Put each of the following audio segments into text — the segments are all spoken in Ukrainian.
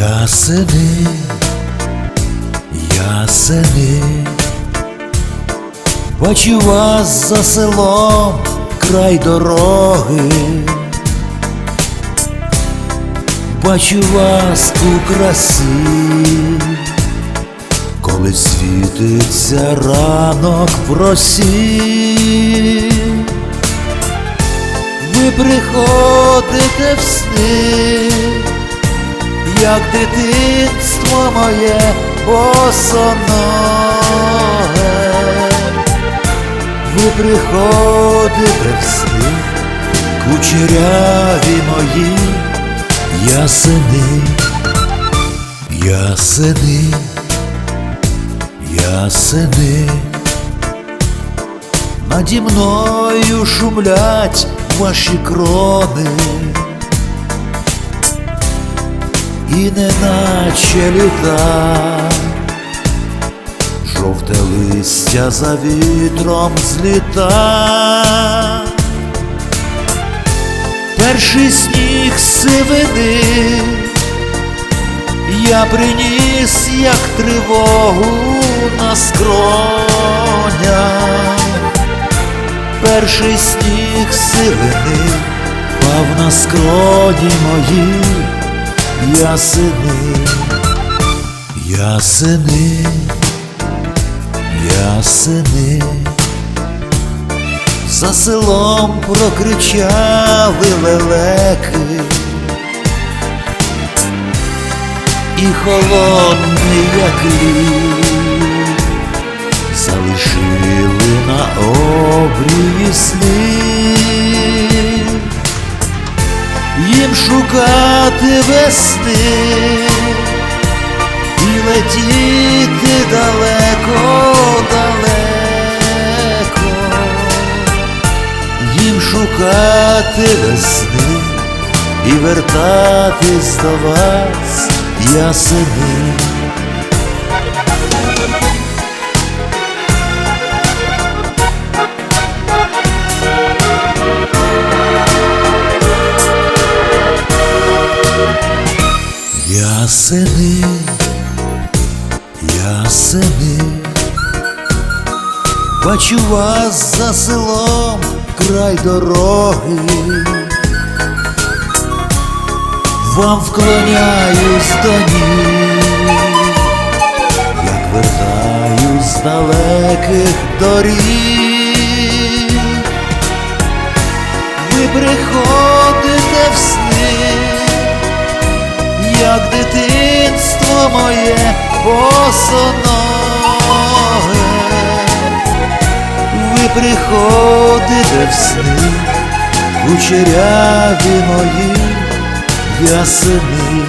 Ясени, ясени, бачу вас за селом край дороги, бачу вас у красі, коли світиться ранок в росі. Ви приходите в сни, як дитинство моє босоноге. Ви приходите в сни, кучеряві мої ясени, ясени, ясени. Наді мною шумлять ваші крони, і неначе літа, жовте листя за вітром зліта, перший сніг сивини я приніс, як тривогу на скронях. Перший сніг сивини пав на скроні мої ясени, ясени, ясени, за селом прокричали лелеки. І холодний, як лід, залишили шукати весни і летіти далеко, далеко, їм шукати весни і вертатись до вас ясени. Ясени, ясени, бачу вас за селом край дороги, вам вклоняюсь до ніг, як вертаюсь з далеких доріг, ви приходите як дитинство моє босоноге, ви приходите в сни, кучеряві мої ясени,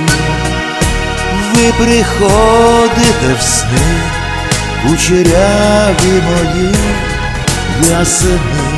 ви приходите в сни, кучеряві мої ясени.